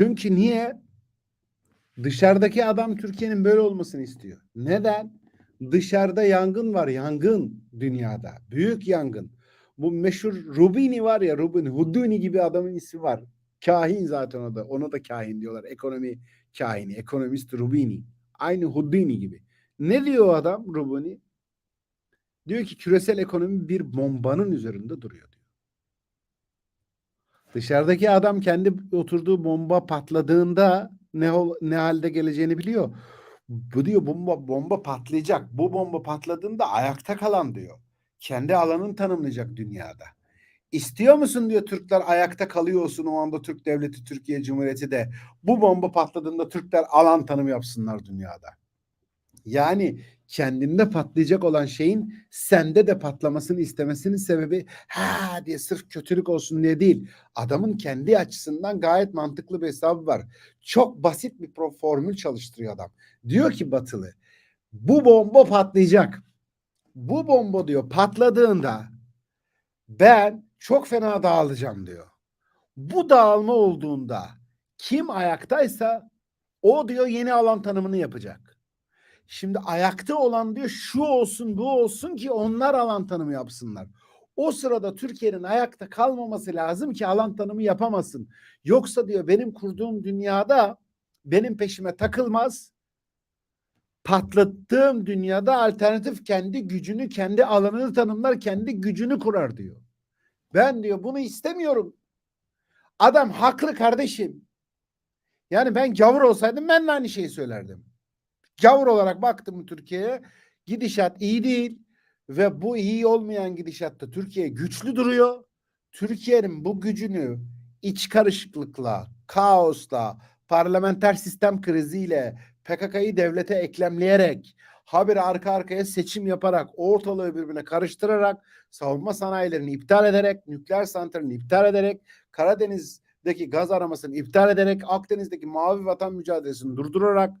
Çünkü niye? Dışarıdaki adam Türkiye'nin böyle olmasını istiyor. Neden? Dışarıda yangın var, yangın dünyada. Büyük yangın. Bu meşhur Rubini var ya, Rubini, Huduni gibi adamın ismi var. Kahin zaten o da. Ona da kahin diyorlar. Ekonomi kahini, ekonomist Rubini. Aynı Houdini gibi. Ne diyor adam Rubini? Diyor ki küresel ekonomi bir bombanın üzerinde duruyor diyor. Dışarıdaki adam kendi oturduğu bomba patladığında ne ne halde geleceğini biliyor. Bu diyor bomba bomba patlayacak. Bu bomba patladığında ayakta kalan diyor. Kendi alanını tanımlayacak dünyada. İstiyor musun diyor Türkler ayakta kalıyor olsun o anda Türk Devleti Türkiye Cumhuriyeti de bu bomba patladığında Türkler alan tanımı yapsınlar dünyada. Yani kendinde patlayacak olan şeyin sende de patlamasını istemesinin sebebi ha diye sırf kötülük olsun diye değil. Adamın kendi açısından gayet mantıklı bir hesabı var. Çok basit bir formül çalıştırıyor adam. Diyor ki Batılı bu bomba patlayacak. Bu bomba diyor patladığında ben çok fena dağılacağım diyor. Bu dağılma olduğunda kim ayaktaysa o diyor yeni alan tanımını yapacak. Şimdi ayakta olan diyor şu olsun bu olsun ki onlar alan tanımı yapsınlar. O sırada Türkiye'nin ayakta kalmaması lazım ki alan tanımı yapamasın. Yoksa diyor benim kurduğum dünyada benim peşime takılmaz. Patlattığım dünyada alternatif kendi gücünü, kendi alanını tanımlar, kendi gücünü kurar diyor. Ben diyor bunu istemiyorum. Adam haklı kardeşim. Yani ben gavur olsaydım ben de aynı şeyi söylerdim. Gavur olarak baktım Türkiye'ye gidişat iyi değil ve bu iyi olmayan gidişatta Türkiye güçlü duruyor. Türkiye'nin bu gücünü iç karışıklıkla, kaosla, parlamenter sistem kriziyle, PKK'yı devlete eklemleyerek, habire arka arkaya seçim yaparak, ortalığı birbirine karıştırarak, savunma sanayilerini iptal ederek, nükleer santralini iptal ederek, Karadeniz'deki gaz aramasını iptal ederek, Akdeniz'deki mavi vatan mücadelesini durdurarak,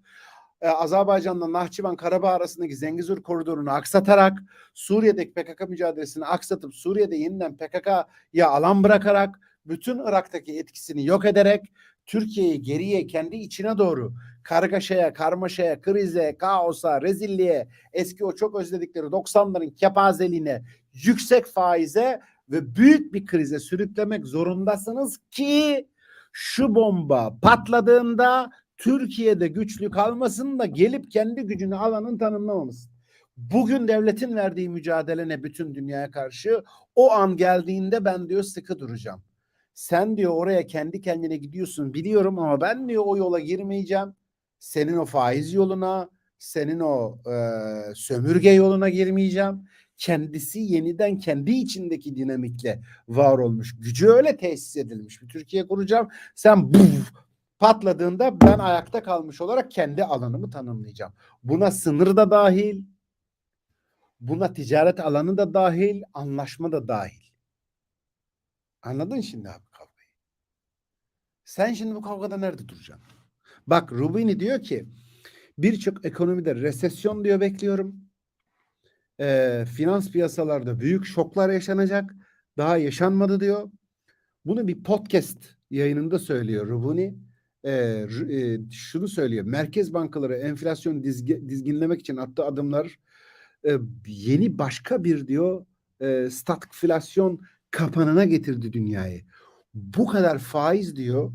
e, Azerbaycan'la Nahçıvan Karabağ arasındaki Zengezur koridorunu aksatarak Suriye'deki PKK mücadelesini aksatıp Suriye'de yeniden PKK'ya alan bırakarak bütün Irak'taki etkisini yok ederek Türkiye'yi geriye kendi içine doğru kargaşaya, karmaşaya, krize, kaosa, rezilliğe, eski o çok özledikleri 90'ların kepazeliğine, yüksek faize ve büyük bir krize sürüklemek zorundasınız ki şu bomba patladığında Türkiye'de güçlü kalmasın da gelip kendi gücünü alanın tanımlamamasın. Bugün devletin verdiği mücadele ne bütün dünyaya karşı? O an geldiğinde ben diyor sıkı duracağım. Sen diyor oraya kendi kendine gidiyorsun biliyorum ama ben diyor o yola girmeyeceğim. Senin o faiz yoluna, senin o e, sömürge yoluna girmeyeceğim. Kendisi yeniden kendi içindeki dinamikle var olmuş. Gücü öyle tesis edilmiş bir Türkiye kuracağım. Sen buf, patladığında ben ayakta kalmış olarak kendi alanımı tanımlayacağım. Buna sınır da dahil, buna ticaret alanı da dahil, anlaşma da dahil. Anladın şimdi abi kavgayı? Sen şimdi bu kavgada nerede duracaksın? Bak Rubini diyor ki birçok ekonomide resesyon diyor bekliyorum. Ee, finans piyasalarda büyük şoklar yaşanacak. Daha yaşanmadı diyor. Bunu bir podcast yayınında söylüyor Rubini. R- e, şunu söylüyor. Merkez bankaları enflasyon dizgi- dizginlemek için attığı adımlar e, yeni başka bir diyor e, stagflasyon kapanına getirdi dünyayı. Bu kadar faiz diyor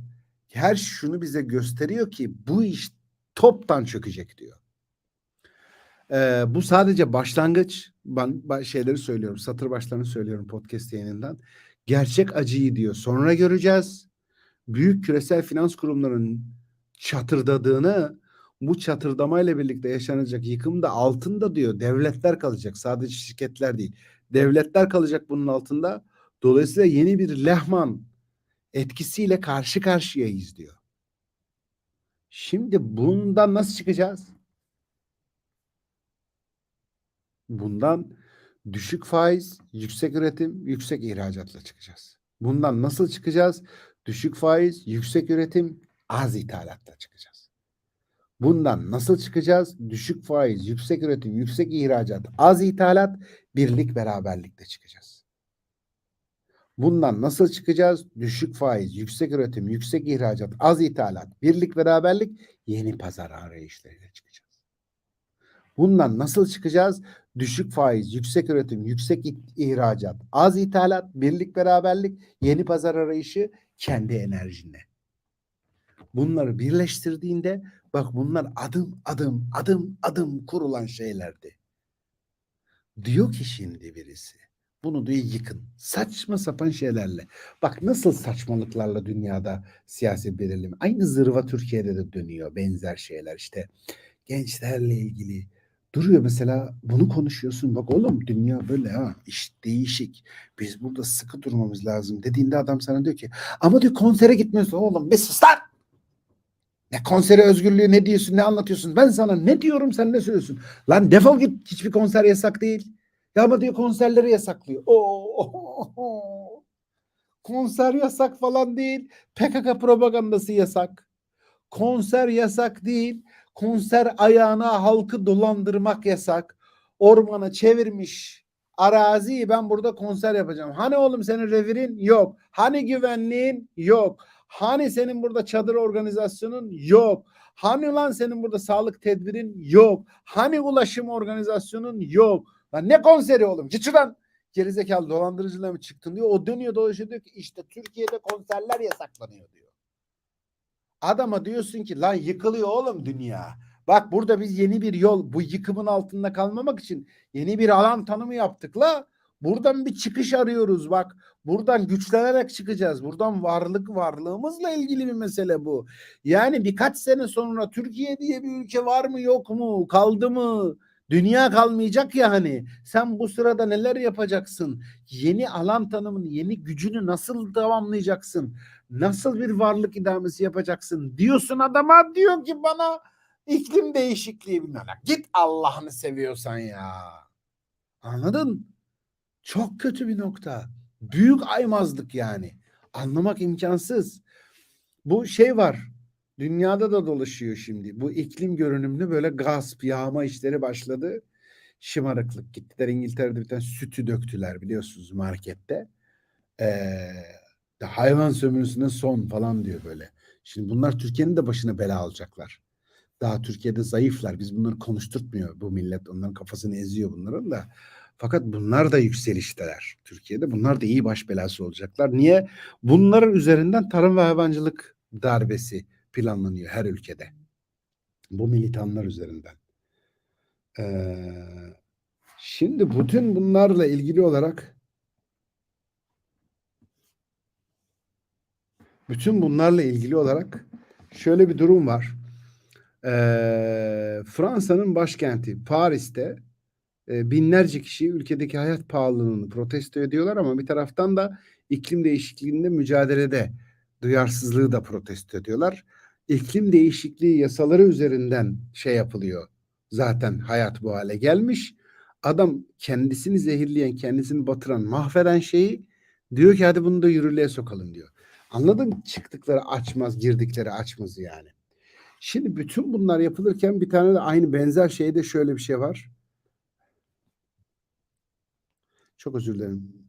her şunu bize gösteriyor ki bu iş toptan çökecek diyor. Ee, bu sadece başlangıç. Ben şeyleri söylüyorum, satır başlarını söylüyorum podcast yayınından. Gerçek acıyı diyor. Sonra göreceğiz. Büyük küresel finans kurumlarının çatırdadığını, bu çatırdamayla birlikte yaşanacak yıkım da altında diyor. Devletler kalacak. Sadece şirketler değil. Devletler kalacak bunun altında. Dolayısıyla yeni bir Lehman etkisiyle karşı karşıyayız diyor. Şimdi bundan nasıl çıkacağız? Bundan düşük faiz, yüksek üretim, yüksek ihracatla çıkacağız. Bundan nasıl çıkacağız? Düşük faiz, yüksek üretim, az ithalatla çıkacağız. Bundan nasıl çıkacağız? Düşük faiz, yüksek üretim, yüksek ihracat, az ithalat, birlik beraberlikle çıkacağız. Bundan nasıl çıkacağız? Düşük faiz, yüksek üretim, yüksek ihracat, az ithalat, birlik beraberlik, yeni pazar arayışlarıyla çıkacağız. Bundan nasıl çıkacağız? Düşük faiz, yüksek üretim, yüksek ihracat, az ithalat, birlik beraberlik, yeni pazar arayışı, kendi enerjinle. Bunları birleştirdiğinde bak bunlar adım adım adım adım kurulan şeylerdi. Diyor ki şimdi birisi. Bunu diyor yıkın. Saçma sapan şeylerle. Bak nasıl saçmalıklarla dünyada siyasi belirleme. Aynı zırva Türkiye'de de dönüyor. Benzer şeyler işte. Gençlerle ilgili. Duruyor mesela bunu konuşuyorsun. Bak oğlum dünya böyle ha. iş değişik. Biz burada sıkı durmamız lazım dediğinde adam sana diyor ki ama diyor konsere gitmiyorsun oğlum. Bir sus lan. Ne konseri özgürlüğü ne diyorsun ne anlatıyorsun? Ben sana ne diyorum sen ne söylüyorsun? Lan defol git hiçbir konser yasak değil. Ya ama diyor konserleri yasaklıyor. Oo, konser yasak falan değil. PKK propagandası yasak. Konser yasak değil. Konser ayağına halkı dolandırmak yasak. Ormana çevirmiş araziyi ben burada konser yapacağım. Hani oğlum senin revirin? Yok. Hani güvenliğin? Yok. Hani senin burada çadır organizasyonun? Yok. Hani lan senin burada sağlık tedbirin? Yok. Hani ulaşım organizasyonun? Yok. Lan ne konseri oğlum? Git şuradan. Gerizekalı dolandırıcılığa mı çıktın diyor. O dönüyor dolaşıyor diyor ki işte Türkiye'de konserler yasaklanıyor diyor. Adama diyorsun ki lan yıkılıyor oğlum dünya. Bak burada biz yeni bir yol bu yıkımın altında kalmamak için yeni bir alan tanımı yaptık la. Buradan bir çıkış arıyoruz bak. Buradan güçlenerek çıkacağız. Buradan varlık varlığımızla ilgili bir mesele bu. Yani birkaç sene sonra Türkiye diye bir ülke var mı yok mu? Kaldı mı? Dünya kalmayacak ya hani. Sen bu sırada neler yapacaksın? Yeni alan tanımını, yeni gücünü nasıl tamamlayacaksın? Nasıl bir varlık idamesi yapacaksın? Diyorsun adama diyor ki bana iklim değişikliği bilmem. Git Allah'ını seviyorsan ya. Anladın? Çok kötü bir nokta. Büyük aymazlık yani. Anlamak imkansız. Bu şey var. Dünyada da dolaşıyor şimdi. Bu iklim görünümlü böyle gasp, yağma işleri başladı. Şımarıklık. Gittiler İngiltere'de bir tane sütü döktüler biliyorsunuz markette. Ee, hayvan sömürüsüne son falan diyor böyle. Şimdi bunlar Türkiye'nin de başına bela alacaklar. Daha Türkiye'de zayıflar. Biz bunları konuşturtmuyor bu millet. Onların kafasını eziyor bunların da. Fakat bunlar da yükselişteler Türkiye'de. Bunlar da iyi baş belası olacaklar. Niye? Bunların üzerinden tarım ve hayvancılık darbesi planlanıyor her ülkede. Bu militanlar üzerinden. Ee, şimdi bütün bunlarla ilgili olarak bütün bunlarla ilgili olarak şöyle bir durum var. Ee, Fransa'nın başkenti Paris'te e, binlerce kişi ülkedeki hayat pahalılığını protesto ediyorlar ama bir taraftan da iklim değişikliğinde mücadelede duyarsızlığı da protesto ediyorlar. İklim değişikliği yasaları üzerinden şey yapılıyor. Zaten hayat bu hale gelmiş. Adam kendisini zehirleyen, kendisini batıran, mahveden şeyi diyor ki hadi bunu da yürürlüğe sokalım diyor. Anladın mı? Çıktıkları açmaz, girdikleri açmaz yani. Şimdi bütün bunlar yapılırken bir tane de aynı benzer şeyde şöyle bir şey var. Çok özür dilerim.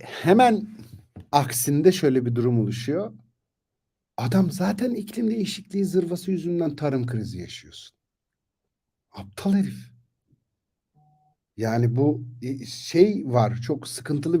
Hemen aksinde şöyle bir durum oluşuyor. Adam zaten iklim değişikliği zırvası yüzünden tarım krizi yaşıyorsun. Aptal herif. Yani bu şey var çok sıkıntılı bir